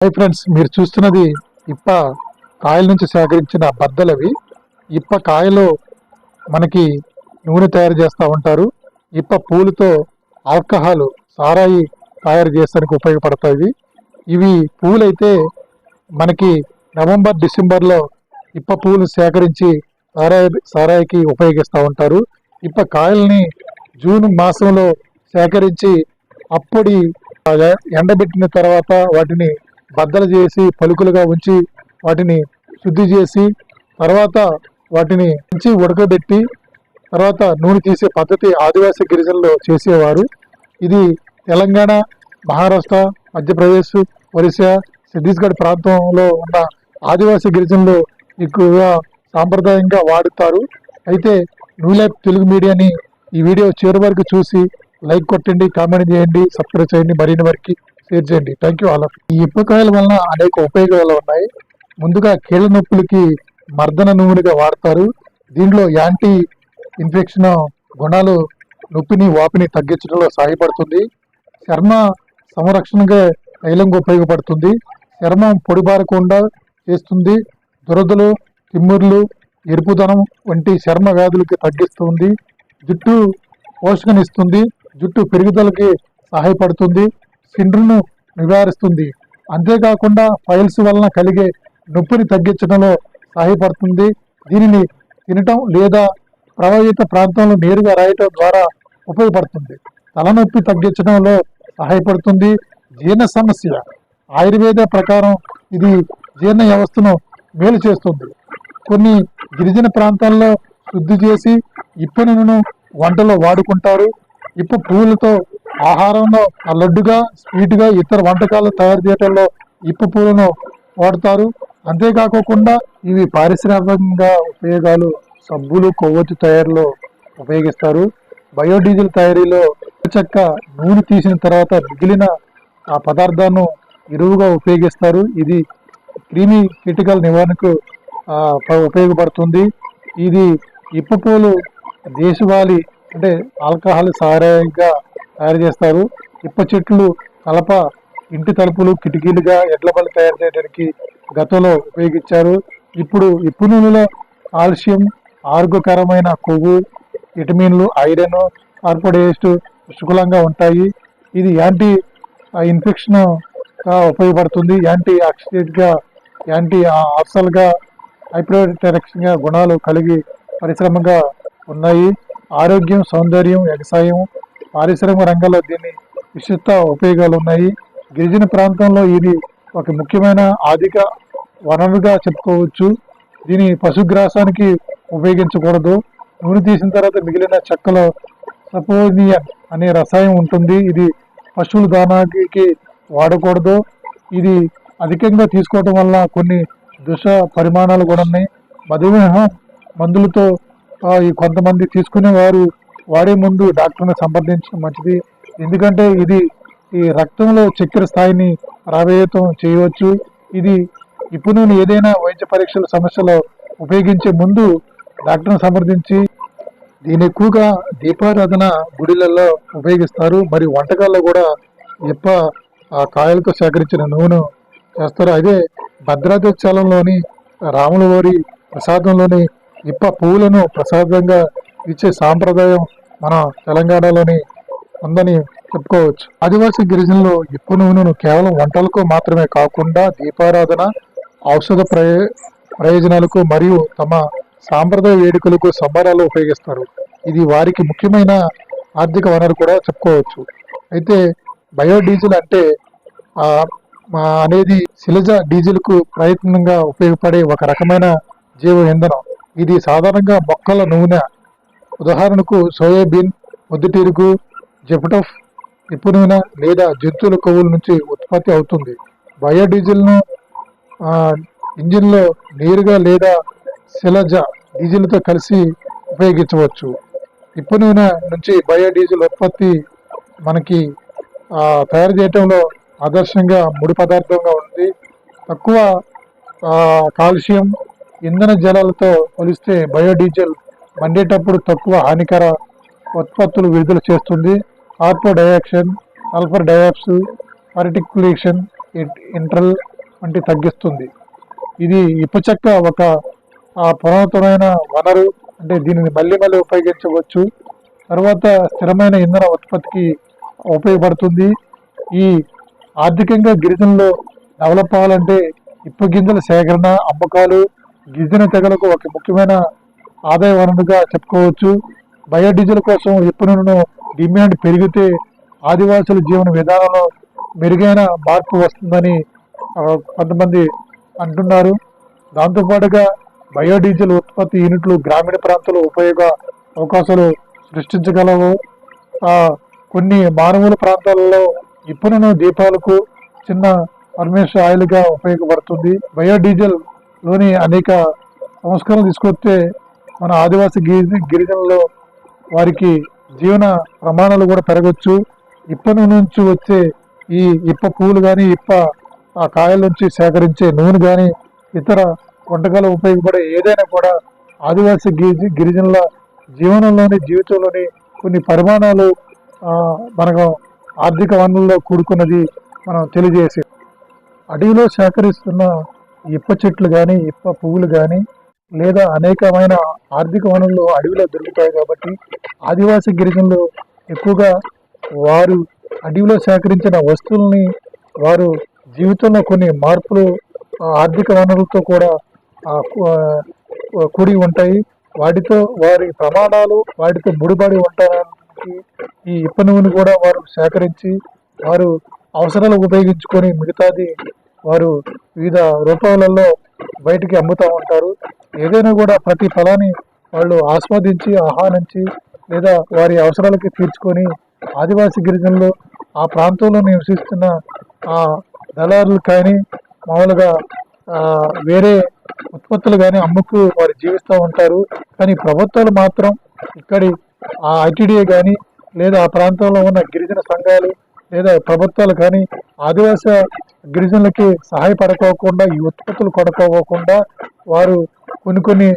Hi friends మీరు చూస్తున్నది ఇప్ప కాయల నుంచి సేకరించిన బద్దలవి ఇప్ప కాయలో మనకి నూనె తయారు చేస్తూ ఉంటారు. ఇప్ప పూలతో ఆల్కహాల్ సారాయి తయారు చేస్తానికి ఉపయోగపడతాయి. ఇవి పూలైతే మనకి నవంబర్ డిసెంబర్లో ఇప్ప పూలు సేకరించి సారాయి సారాయికి ఉపయోగిస్తూ ఉంటారు. ఇప్ప కాయల్ని జూన్ మాసంలో సేకరించి అప్పటి ఎండబెట్టిన తర్వాత వాటిని బద్దలు చేసి పలుకులుగా ఉంచి వాటిని శుద్ధి చేసి తర్వాత వాటిని ఉంచి ఉడకబెట్టి తర్వాత నూనె తీసే పద్ధతి ఆదివాసీ గిరిజనులు చేసేవారు. ఇది తెలంగాణ మహారాష్ట్ర మధ్యప్రదేశ్ ఒరిస్సా ఛత్తీస్గఢ్ ప్రాంతంలో ఉన్న ఆదివాసీ గిరిజనులు ఎక్కువగా సాంప్రదాయంగా వాడుతారు. అయితే నూలె తెలుగు మీడియాని ఈ వీడియో చివరి వరకు చూసి లైక్ కొట్టండి కామెంట్ చేయండి సబ్స్క్రైబ్ చేయండి. మరిన్ని వరకు షేర్ చేయండి. థ్యాంక్ యూ ఆల్ ఆఫ్ ఈ ఇప్పకాయల వలన అనేక ఉపయోగాలు ఉన్నాయి. ముందుగా కీళ్ళ నొప్పులకి మర్దన నూనెగా వాడతారు. దీంట్లో యాంటీ ఇన్ఫెక్షన్ గుణాలు నొప్పిని వాపిని తగ్గించడంలో సహాయపడుతుంది. చర్మ సంరక్షణగా తైలంగా ఉపయోగపడుతుంది. చర్మం పొడిబారకుండా చేస్తుంది. దురదలు తిమ్ముర్లు ఎరుపుదనం వంటి చర్మ వ్యాధులకి తగ్గిస్తుంది. జుట్టు పోషకనిస్తుంది. జుట్టు పెరుగుదలకి సహాయపడుతుంది. సిండ్రును నివారిస్తుంది. అంతేకాకుండా ఫైల్స్ వలన కలిగే నొప్పిని తగ్గించడంలో సహాయపడుతుంది. దీనిని తినటం లేదా ప్రభావిత ప్రాంతంలో నేరుగా రాయటం ద్వారా ఉపయోగపడుతుంది. తలనొప్పి తగ్గించడంలో సహాయపడుతుంది. జీర్ణ సమస్య. ఆయుర్వేద ప్రకారం ఇది జీర్ణ వ్యవస్థను మేలు చేస్తుంది. కొన్ని గిరిజన ప్రాంతాల్లో శుద్ధి చేసి ఇప్ప నూనెను వంటలో వాడుకుంటారు. ఇప్ప పువ్వులతో ఆహారంలో లడ్డుగా స్వీట్గా ఇతర వంటకాలు తయారు చేయడంలో ఇప్ప పూలను వాడతారు. అంతేకాకుండా ఇవి పారిశ్రామికంగా ఉపయోగాలు సబ్బులు కొవ్వొత్తి తయారీలో ఉపయోగిస్తారు. బయోడీజిల్ తయారీలో చెక్క నూనె తీసిన తర్వాత మిగిలిన ఆ పదార్థాన్ని ఎరువుగా ఉపయోగిస్తారు. ఇది క్రిమి కీటకాల నివారణకు ఉపయోగపడుతుంది. ఇది ఇప్పపూలు దేశవాళీ అంటే ఆల్కహాల్ సారాయిగా తయారు చేస్తారు. ఇప్ప చెట్లు కలప ఇంటి తలుపులు కిటికీలుగా ఎడ్ల బళ్ళు తయారు చేయడానికి గతంలో ఉపయోగించారు. ఇప్పుడు ఇప్పు నూనెలో కాల్షియం ఆరోగ్యకరమైన కొవ్వు విటమిన్లు ఐరన్ కార్పొడేస్ట్ పుష్కలంగా ఉంటాయి. ఇది యాంటీ ఇన్ఫెక్షన్గా ఉపయోగపడుతుంది. యాంటీ ఆక్సిడెంట్గా యాంటీ ఆక్సల్ హైప్రోటెరక్షన్గా గుణాలు కలిగి పరిశ్రమగా ఉన్నాయి. ఆరోగ్యం సౌందర్యం వ్యవసాయం పారిశ్రామిక రంగంలో దీని విస్తృత ఉపయోగాలు ఉన్నాయి. గిరిజన ప్రాంతంలో ఇది ఒక ముఖ్యమైన ఆర్థిక వనరుగా చెప్పుకోవచ్చు. దీని పశుగ్రాసానికి ఉపయోగించకూడదు. నూనె తీసిన తర్వాత మిగిలిన చెక్కలో సపోనియన్ అనే రసాయనం ఉంటుంది. ఇది పశువుల దానాకి వాడకూడదు. ఇది అధికంగా తీసుకోవడం వల్ల కొన్ని దుష పరిమాణాలు కూడా ఉన్నాయి. మధుమేహం మందులతో ఈ కొంతమంది తీసుకునే వారు వాడే ముందు డాక్టర్ని సంప్రదించడం మంచిది. ఎందుకంటే ఇది ఈ రక్తంలో చక్కెర స్థాయిని ప్రభావితం చేయవచ్చు. ఇది ఇప్పుడు నేను ఏదైనా వైద్య పరీక్షల సమస్యలో ఉపయోగించే ముందు డాక్టర్ని సంప్రదించి దీని ఎక్కువగా దీపారాధన గుడిలలో ఉపయోగిస్తారు. మరి వంటకాల్లో కూడా ఎప్ప ఆ కాయలతో సేకరించిన నూనె చేస్తారు. అదే భద్రాచలంలోని రాముల వారి ప్రసాదంలోని ఇప్ప పువ్వులను ప్రసాదంగా ఇచ్చే సాంప్రదాయం మన తెలంగాణలోని ఉందని చెప్పుకోవచ్చు. ఆదివాసీ గిరిజనులు ఎక్కువ నూనెను కేవలం వంటలకు మాత్రమే కాకుండా దీపారాధన ఔషధ ప్రయో ప్రయోజనాలకు మరియు తమ సాంప్రదాయ వేడుకలకు సంబరాలు ఉపయోగిస్తారు. ఇది వారికి ముఖ్యమైన ఆర్థిక వనరు కూడా చెప్పుకోవచ్చు. అయితే బయోడీజిల్ అంటే అనేది శిలజ డీజిల్కు ప్రయత్నంగా ఉపయోగపడే ఒక రకమైన జీవ ఇంధనం ఇది సాధారణంగా మొక్కల నూనె ఉదాహరణకు సోయాబీన్ పొద్దుటీరుకు జెఫటఫ్ ఇప్పు నూనె లేదా జంతువుల కొవ్వుల నుంచి ఉత్పత్తి అవుతుంది. బయోడీజిల్ను ఇంజిన్లో నేరుగా లేదా శిలజ డీజిల్తో కలిసి ఉపయోగించవచ్చు. ఇప్పు నూనె నుంచి బయోడీజిల్ ఉత్పత్తి మనకి తయారు చేయటంలో ఆదర్శంగా ముడి పదార్థంగా ఉంది. తక్కువ కాల్షియం ఇంధన జలాలతో పోలిస్తే బయోడీజిల్ మండేటప్పుడు తక్కువ హానికర ఉత్పత్తులు విడుదల చేస్తుంది. కార్బోడయాక్సైడ్ సల్ఫర్ డయాక్స్ పార్టికులేషన్ ఇంట్రల్ వంటి తగ్గిస్తుంది. ఇది ఇప్పచక్క ఒక పురాతనమైన వనరు అంటే దీనిని మళ్ళీ మళ్ళీ ఉపయోగించవచ్చు. తర్వాత స్థిరమైన ఇంధన ఉత్పత్తికి ఉపయోగపడుతుంది. ఈ ఆర్థికంగా గిరిజనలో డెవలప్ అవ్వాలంటే ఇప్ప గింజల సేకరణ అమ్మకాలు గిరిజన తెగలకు ఒక ముఖ్యమైన ఆదాయ వనరుగా చెప్పుకోవచ్చు. బయోడీజిల్ కోసం ఇప్ప డిమాండ్ పెరిగితే ఆదివాసుల జీవన విధానంలో మెరుగైన మార్పు వస్తుందని కొంతమంది అంటున్నారు. దాంతోపాటుగా బయోడీజిల్ ఉత్పత్తి యూనిట్లు గ్రామీణ ప్రాంతాల్లో ఉపయోగ అవకాశాలు సృష్టించగలవు. కొన్ని మానవుల ప్రాంతాలలో ఇప్పుడును దీపాలకు చిన్న పరమేశ ఆయిల్గా ఉపయోగపడుతుంది. బయోడీజిల్లోని అనేక సంస్కరణలు తీసుకొస్తే మన ఆదివాసీ గిరి గిరిజనులు వారికి జీవన ప్రమాణాలు కూడా పెరగచ్చు. ఇప్ప నుంచి వచ్చే ఈ ఇప్ప పువ్వులు కానీ ఇప్ప ఆ కాయల నుంచి సేకరించే నూనె కానీ ఇతర వంటకాలు ఉపయోగపడే ఏదైనా కూడా ఆదివాసీ గిరిజ గిరిజనుల జీవనంలోని జీవితంలోని కొన్ని పరిమాణాలు మనకు ఆర్థిక వనరుల్లో కూడుకున్నది మనం తెలియజేసి అడవిలో సేకరిస్తున్న ఇప్ప చెట్లు కానీ ఇప్ప పువ్వులు కానీ లేదా అనేకమైన ఆర్థిక వనరులు అడవిలో దొరుకుతాయి కాబట్టి ఆదివాసీ గిరిజనులు ఎక్కువగా వారు అడవిలో సేకరించిన వస్తువుల్ని వారు జీవితంలో కొన్ని మార్పులు ఆర్థిక వనరులతో కూడా కూడి ఉంటాయి. వాటితో వారి ప్రమాణాలు వాటితో ముడిపడి ఉండడానికి ఈ ఇప్పనువుని కూడా వారు సేకరించి వారు అవసరాలకు ఉపయోగించుకొని మిగతాది వారు వివిధ రూపాలలో బయటికి అమ్ముతూ ఉంటారు. ఏదైనా కూడా ప్రతి ఫలాన్ని వాళ్ళు ఆస్వాదించి ఆహ్వానించి లేదా వారి అవసరాలకి తీర్చుకొని ఆదివాసీ గిరిజనులు ఆ ప్రాంతంలో నివసిస్తున్న ఆ దళారులు కానీ మామూలుగా వేరే ఉత్పత్తులు కానీ అమ్ముకు వారు జీవిస్తూ ఉంటారు. కానీ ప్రభుత్వాలు మాత్రం ఇక్కడి ఆ ఐటీడీఏ కానీ లేదా ఆ ప్రాంతంలో ఉన్న గిరిజన సంఘాలు లేదా ప్రభుత్వాలు కానీ ఆదివాసీ గిరిజనులకి సహాయపడకోకుండా ఈ ఉత్పత్తులు కొనుక్కోకుండా వారు కొన్ని కొన్ని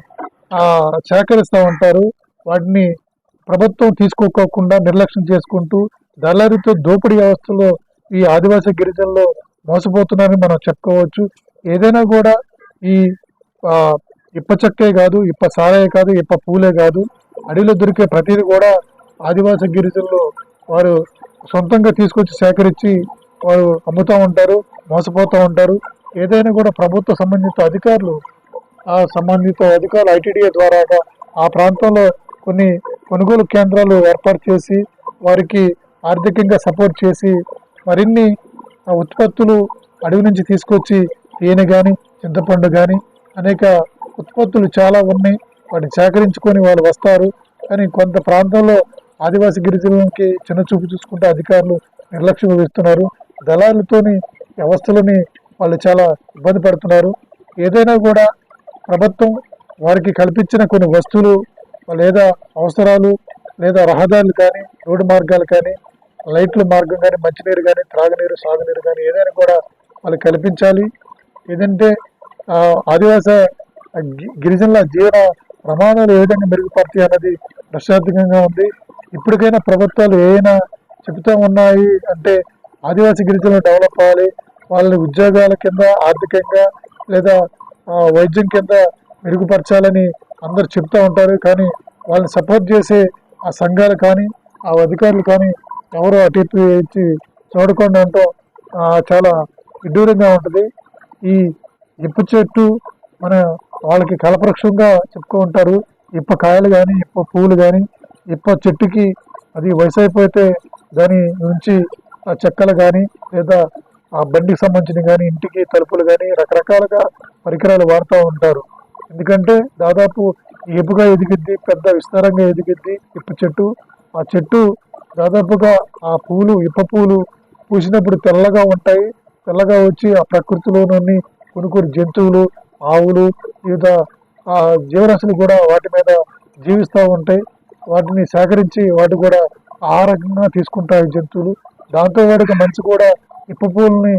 సేకరిస్తూ ఉంటారు. వాటిని ప్రభుత్వం తీసుకోకోకుండా నిర్లక్ష్యం చేసుకుంటూ దళారితో దోపిడీ వ్యవస్థలో ఈ ఆదివాసీ గిరిజనులు మోసపోతున్నారని మనం చెప్పుకోవచ్చు. ఏదైనా కూడా ఈ ఇప్ప చెక్కే కాదు ఇప్ప సారాయే కాదు ఇప్ప పూలే కాదు అడవిలో దొరికే ప్రతిదీ కూడా ఆదివాసీ గిరిజనులు వారు సొంతంగా తీసుకొచ్చి సేకరించి వారు అమ్ముతూ ఉంటారు మోసపోతూ ఉంటారు. ఏదైనా కూడా ప్రభుత్వ సంబంధిత అధికారులు ఆ సంబంధిత అధికారులు ఐటీడీఏ ద్వారా ఆ ప్రాంతంలో కొన్ని కొనుగోలు కేంద్రాలు ఏర్పాటు చేసి వారికి ఆర్థికంగా సపోర్ట్ చేసి మరిన్ని ఆ ఉత్పత్తులు అడవి నుంచి తీసుకొచ్చి తేనె కానీ చింతపండు కానీ అనేక ఉత్పత్తులు చాలా ఉన్నాయి. వాటిని సేకరించుకొని వాళ్ళు వస్తారు. కానీ కొంత ప్రాంతంలో ఆదివాసీ గిరిజనులకి చిన్న చూపు చూసుకుంటే అధికారులు నిర్లక్ష్యం వహిస్తున్నారు. దళారులతోని వ్యవస్థలని వాళ్ళు చాలా ఇబ్బంది పడుతున్నారు. ఏదైనా కూడా ప్రభుత్వం వారికి కల్పించిన కొన్ని వస్తువులు లేదా అవసరాలు లేదా రహదారులు కానీ రోడ్డు మార్గాలు కానీ లైట్ల మార్గం కానీ మంచినీరు కానీ త్రాగునీరు సాగునీరు కానీ ఏదైనా కూడా వాళ్ళకి కల్పించాలి. ఏదంటే ఆదివాస గి- గిరిజనుల జీవన ప్రమాణాలు ఏ విధంగా మెరుగుపడతాయి అన్నది ప్రశాంతంగా ఉంది. ఇప్పటికైనా ప్రభుత్వాలు ఏమైనా చెబుతూ ఉన్నాయి అంటే ఆదివాసీ గిరిజనులు డెవలప్ అవ్వాలి. వాళ్ళని ఉద్యోగాల కింద ఆర్థికంగా లేదా వైద్యం కింద మెరుగుపరచాలని అందరు చెప్తూ ఉంటారు. కానీ వాళ్ళని సపోర్ట్ చేసే ఆ సంఘాలు కానీ ఆ అధికారులు కానీ ఎవరు అటు ఇటు ఇచ్చి చూడకుండా ఉండటం చాలా విడ్డూరంగా ఉంటుంది. ఈ ఇప్పు చెట్టు మన వాళ్ళకి కలపవృక్షంగా చెప్పుకో ఉంటారు. ఇప్ప కాయలు కానీ ఇప్ప పువ్వులు కానీ ఇప్ప చెట్టుకి అది వయసు అయిపోతే దాని నుంచి ఆ చెక్కలు కానీ లేదా ఆ బండికి సంబంధించిన కానీ ఇంటికి తలుపులు కానీ రకరకాలుగా పరికరాలు వాడుతూ ఉంటారు. ఎందుకంటే దాదాపు ఏపుగా ఎదిగిద్ది పెద్ద విస్తారంగా ఎదిగిద్ది ఇప్ప చెట్టు. ఆ చెట్టు దాదాపుగా ఆ పూలు ఇప్ప పూలు పూసినప్పుడు తెల్లగా ఉంటాయి. తెల్లగా వచ్చి ఆ ప్రకృతిలోని కొన్ని కొన్ని జంతువులు ఆవులు వివిధ ఆ జీవరాశులు కూడా వాటి మీద జీవిస్తూ ఉంటాయి. వాటిని సేకరించి వాటి కూడా ఆహారంగా తీసుకుంటాయి జంతువులు. దాంతో వాటికి మంచి కూడా ఇప్ప పువ్వుల్ని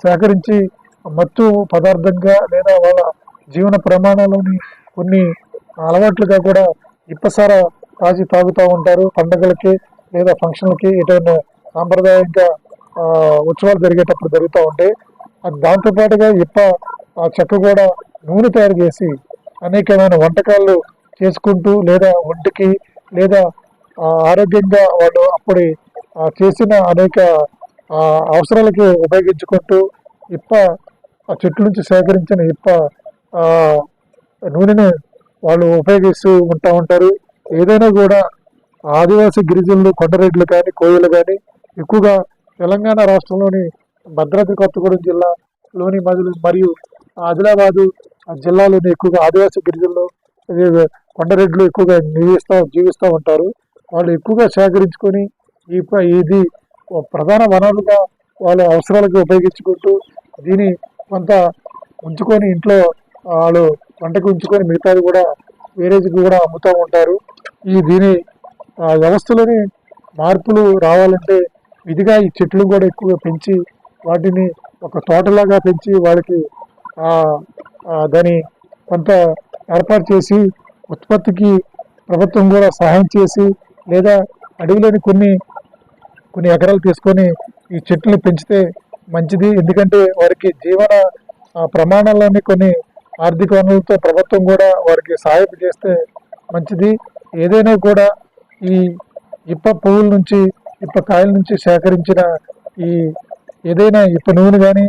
సేకరించి మత్తు పదార్థంగా లేదా వాళ్ళ జీవన ప్రమాణాలని కొన్ని అలవాట్లుగా కూడా ఇప్పసార కాచి తాగుతూ ఉంటారు. పండగలకి లేదా ఫంక్షన్లకి ఎటైనా సాంప్రదాయంగా ఉత్సవాలు జరిగేటప్పుడు జరుగుతూ ఉంటాయి. దాంతోపాటుగా ఇప్ప ఆ చెక్క కూడా నూనె తయారు చేసి అనేకమైన వంటకాలు చేసుకుంటూ లేదా ఒంటికి లేదా ఆరోగ్యంగా వాళ్ళు అప్పుడు చేసిన అనేక ఆ, అవసరాలకి ఉపయోగించుకుంటూ ఇప్ప ఆ చెట్టు నుంచి సేకరించిన ఇప్ప నూనెను నూనెని వాళ్ళు ఉపయోగిస్తూ ఉంటా ఉంటారు. ఏదైనా కూడా ఆదివాసీ గిరిజనులు కొండరెడ్లు కానీ కోయలు కానీ ఎక్కువగా తెలంగాణ రాష్ట్రంలోని భద్రాద్రి కొత్తగూడెం జిల్లాలోని మధులు మరియు ఆదిలాబాదు ఆ జిల్లాలోని ఎక్కువగా ఆదివాసీ గిరిజనులు కొండరెడ్లు ఎక్కువగా నివసిస్తూ జీవిస్తూ ఉంటారు. వాళ్ళు ఎక్కువగా సేకరించుకొని ఇది ప్రధాన వనరులుగా వాళ్ళ అవసరాలకు ఉపయోగించుకుంటూ దీని కొంత ఉంచుకొని ఇంట్లో వాళ్ళు వంటకు ఉంచుకొని మిగతాది కూడా వేరేజ్కి కూడా అమ్ముతూ ఉంటారు. ఈ దీని ఆ, వ్యవస్థలోని మార్పులు రావాలంటే విధిగా ఈ చెట్లు కూడా ఎక్కువగా పెంచి వాటిని ఒక తోటలాగా పెంచి వాళ్ళకి దాని కొంత ఏర్పాటు చేసి ఉత్పత్తికి ప్రభుత్వం కూడా సహాయం చేసి లేదా అడవిలోని కొన్ని కొన్ని ఎకరాలు తీసుకొని ఈ చెట్లను పెంచితే మంచిది. ఎందుకంటే వారికి జీవన ప్రమాణాలని కొన్ని ఆర్థిక వనరులతో ప్రభుత్వం కూడా వారికి సహాయం చేస్తే మంచిది. ఏదైనా కూడా ఈ ఇప్ప పువ్వుల నుంచి ఇప్ప కాయల నుంచి సేకరించిన ఈ ఏదైనా ఇప్ప నూనె కానీ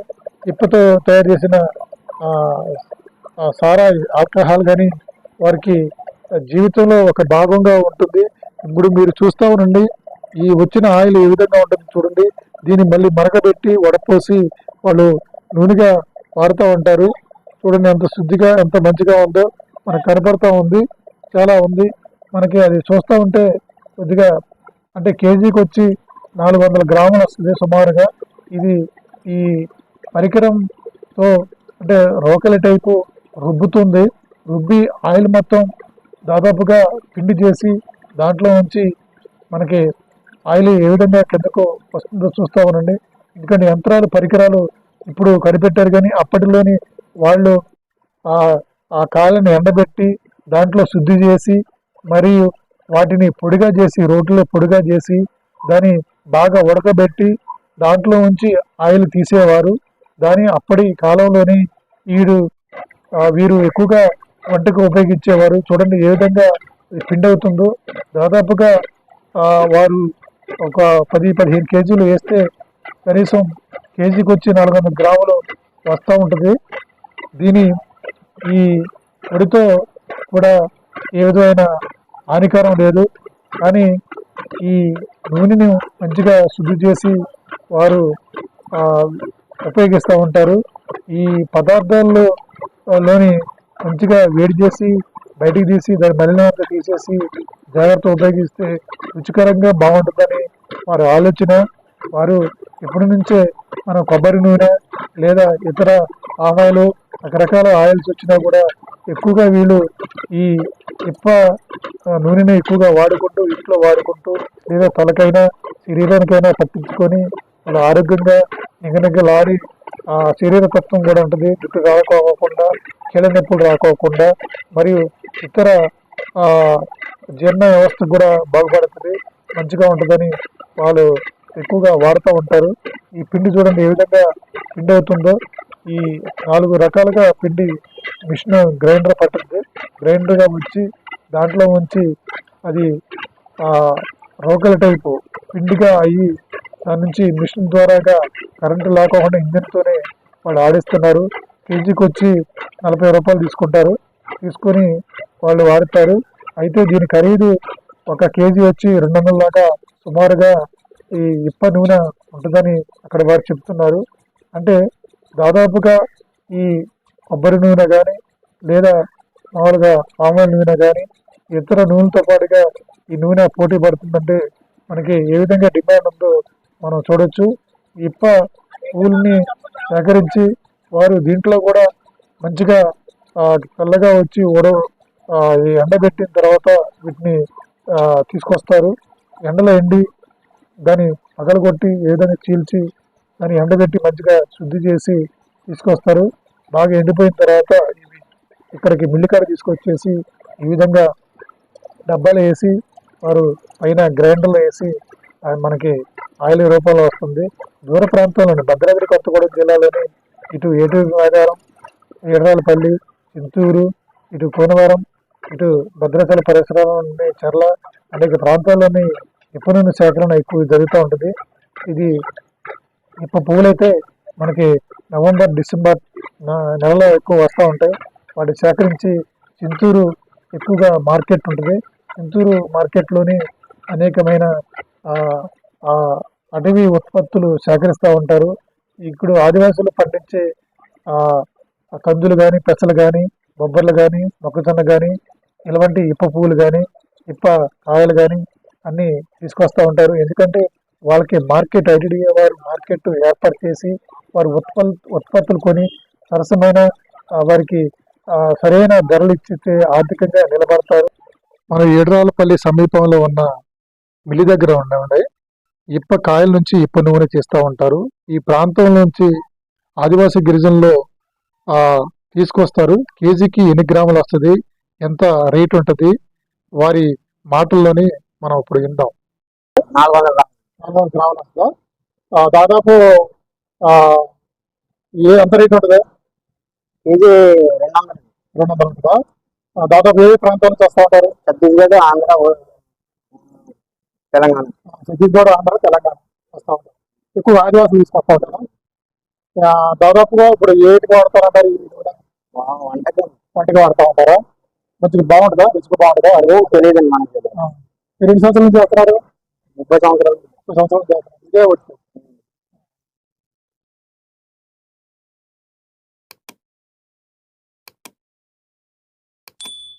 ఇప్పతో తయారు చేసిన సారా ఆల్కహాల్ కానీ వారికి జీవితంలో ఒక భాగంగా ఉంటుంది. ఇప్పుడు మీరు చూస్తూ ఉండండి. ఈ వచ్చిన ఆయిల్ ఏ విధంగా ఉంటుంది చూడండి. దీన్ని మళ్ళీ మరగబెట్టి వడపోసి వాళ్ళు నూనెగా వాడుతూ ఉంటారు. చూడండి ఎంత శుద్ధిగా ఎంత మంచిగా ఉందో మనకు కనపడతా ఉంది. చాలా ఉంది. మనకి అది చూస్తూ ఉంటే కొద్దిగా అంటే కేజీకి వచ్చి నాలుగు వందల గ్రాములు వస్తుంది సుమారుగా. ఇది ఈ పరికరంతో అంటే రోకలి టైపు రుబ్బుతుంది. రుబ్బి ఆయిల్ మొత్తం దాదాపుగా పిండి చేసి దాంట్లో ఉంచి మనకి ఆయిల్ ఏ విధంగా కిందకు వస్తుందో చూస్తూ ఉండండి. ఎందుకంటే యంత్రాలు పరికరాలు ఇప్పుడు కనిపెట్టారు కానీ అప్పటిలోని వాళ్ళు ఆ కాళ్ళని ఎండబెట్టి దాంట్లో శుద్ధి చేసి మరియు వాటిని పొడిగా చేసి రోడ్లో పొడిగా చేసి దాన్ని బాగా ఉడకబెట్టి దాంట్లో ఉంచి ఆయిల్ తీసేవారు. దాని అప్పటి కాలంలోనే వీడు వీరు ఎక్కువగా వంటకు ఉపయోగించేవారు. చూడండి ఏ విధంగా పిండవుతుందో పిండి అవుతుందో. దాదాపుగా వారు ఒక పది పదిహేను కేజీలు వేస్తే కనీసం కేజీకి వచ్చి నాలుగు వందల గ్రాములు వస్తూ ఉంటుంది. దీని ఈ పొడితో కూడా ఏ విధమైన హానికరం లేదు. కానీ ఈ నూనెను మంచిగా శుద్ధి చేసి వారు ఉపయోగిస్తూ ఉంటారు. ఈ పదార్థాల్లో లోని మంచిగా వేడి చేసి బయటికి తీసి దాని మలినంతా తీసేసి జాగ్రత్త ఉపయోగిస్తే రుచికరంగా బాగుంటుందని వారి ఆలోచన. వారు ఇప్పటి నుంచే మనం కొబ్బరి నూనె లేదా ఇతర ఆవాలు రకరకాల ఆయిల్స్ వచ్చినా కూడా ఎక్కువగా వీళ్ళు ఈ ఇప్ప ఆ, నూనెని ఎక్కువగా వాడుకుంటూ ఇంట్లో వాడుకుంటూ లేదా తలకైనా శరీరానికైనా పట్టించుకొని వాళ్ళు ఆరోగ్యంగా నిగనిగలాడి ఆ శరీర తత్వం కూడా ఉంటుంది. జుట్టు రాకోకుండా కీళ్ళ నొప్పులు రాకోకుండా మరియు ఇతర జీర్ణ వ్యవస్థ కూడా బాగుపడుతుంది మంచిగా ఉంటుందని వాళ్ళు ఎక్కువగా వాడుతూ ఉంటారు. ఈ పిండి చూడండి ఏ విధంగా పిండి అవుతుందో. ఈ నాలుగు రకాలుగా పిండి మిషన్ గ్రైండర్ పట్టింది. గ్రైండర్గా వచ్చి దాంట్లో ఉంచి అది రోకల టైపు పిండిగా అయ్యి దాని నుంచి మిషన్ ద్వారాగా కరెంటు లేకోకుండా ఇంజన్తోనే వాళ్ళు ఆడిస్తున్నారు. కేజీకి వచ్చి నలభై రూపాయలు తీసుకుంటారు. తీసుకొని వాళ్ళు వాడతారు. అయితే దీని ఖరీదు ఒక కేజీ వచ్చి రెండు వందల దాకా సుమారుగా ఈ ఇప్ప నూనె ఉంటుందని అక్కడ వారు చెప్తున్నారు. అంటే దాదాపుగా ఈ కొబ్బరి నూనె కానీ లేదా మామూలుగా పామాయిల్ నూనె కానీ ఇతర నూనెతో పాటుగా ఈ నూనె పోటీ పడుతుందంటే మనకి ఏ విధంగా డిమాండ్ ఉందో మనం చూడొచ్చు. ఇప్ప పూల్ని సేకరించి వారు దీంట్లో కూడా మంచిగా తెల్లగా వచ్చి ఓడో ఈ ఎండబెట్టిన తర్వాత వీటిని తీసుకొస్తారు. ఎండలో ఎండి దాన్ని పగలగొట్టి ఏదైనా చీల్చి దాన్ని ఎండబెట్టి మంచిగా శుద్ధి చేసి తీసుకొస్తారు. బాగా ఎండిపోయిన తర్వాత ఇవి ఇక్కడికి మిల్లికాడ తీసుకొచ్చేసి ఈ విధంగా డబ్బాలు వేసి వారు పైన గ్రైండర్లో వేసి మనకి ఆయిల్ రూపంలో వస్తుంది. దూర ప్రాంతంలోని భద్రాద్రి కొత్తగూడెం జిల్లాలోని ఇటు ఏటూరు రాగారం ఏడరాలపల్లి చింతూరు ఇటు కోనవరం ఇటు భద్రాచల పరిసరాల నుండి చర్ల అనేక ప్రాంతాల్లోని ఇప్ప సేకరణ ఎక్కువ జరుగుతూ ఉంటుంది. ఇది ఇప్ప పువ్వులైతే మనకి నవంబర్ డిసెంబర్ నెలలో ఎక్కువ వస్తూ ఉంటాయి. వాటి సేకరించి చింతూరు ఎక్కువగా మార్కెట్ ఉంటుంది. చింతూరు మార్కెట్లోని అనేకమైన అటవీ ఉత్పత్తులు సేకరిస్తూ ఉంటారు. ఇప్పుడు ఆదివాసులు పండించే కందులు కానీ పెసలు కానీ బొబ్బర్లు కానీ మొక్కజొన్న కానీ ఇలాంటి ఇప్ప పువ్వులు కానీ ఇప్ప కాయలు కానీ అన్నీ తీసుకొస్తూ ఉంటారు. ఎందుకంటే వాళ్ళకి మార్కెట్ ఐడియా వారు మార్కెట్ ఏర్పాటు చేసి వారు ఉత్పల్ ఉత్పత్తులు కొని సరసమైన వారికి సరైన ధరలు ఇచ్చితే ఆర్థికంగా నిలబడతారు. మన ఏడురాలపల్లి సమీపంలో ఉన్న మిల్లి దగ్గర ఉండే ఇప్ప కాయల నుంచి ఇప్ప నూనె చేస్తూ ఉంటారు. ఈ ప్రాంతం నుంచి ఆదివాసీ గిరిజనులు తీసుకొస్తారు. కేజీకి ఎన్ని గ్రాములు వస్తుంది? ఎంత రేట్ ఉంటుంది? వారి మాటల్లోని మనం ఇప్పుడు విందాం. నాలుగు వందల నాలుగు వందల గ్రాములు వస్తుందా? దాదాపు ఏ ఎంత రేట్ ఉంటుంది? కేజీ రెండు వందలు. రెండు వందలు ఉంటుందా? దాదాపు ఏ ప్రాంతాల నుంచి వస్తూ ఉంటారు? ఛత్తీస్గఢ్ ఆంధ్ర తెలంగాణ. ఛత్తీస్గఢ్ ఆంధ్ర తెలంగాణ వస్తూ ఉంటారు. ఎక్కువ ఆదివాసులు తీసుకొస్తా ఉంటారు? దాదాపుగా ఇప్పుడు ఏటికి వాడతారంటారు నూనె? వా- వంటకి వంటకి వాడుతూ ఉంటారా? మంచిగా బాగుంటుందా? రుచిగా బాగుంటుందా? అది తెలియదు మనకి. ఎన్ని సంవత్సరాల నుంచి చేస్తున్నారు? ముప్పై సంవత్సరాలు ముప్పై సంవత్సరాల ఇదే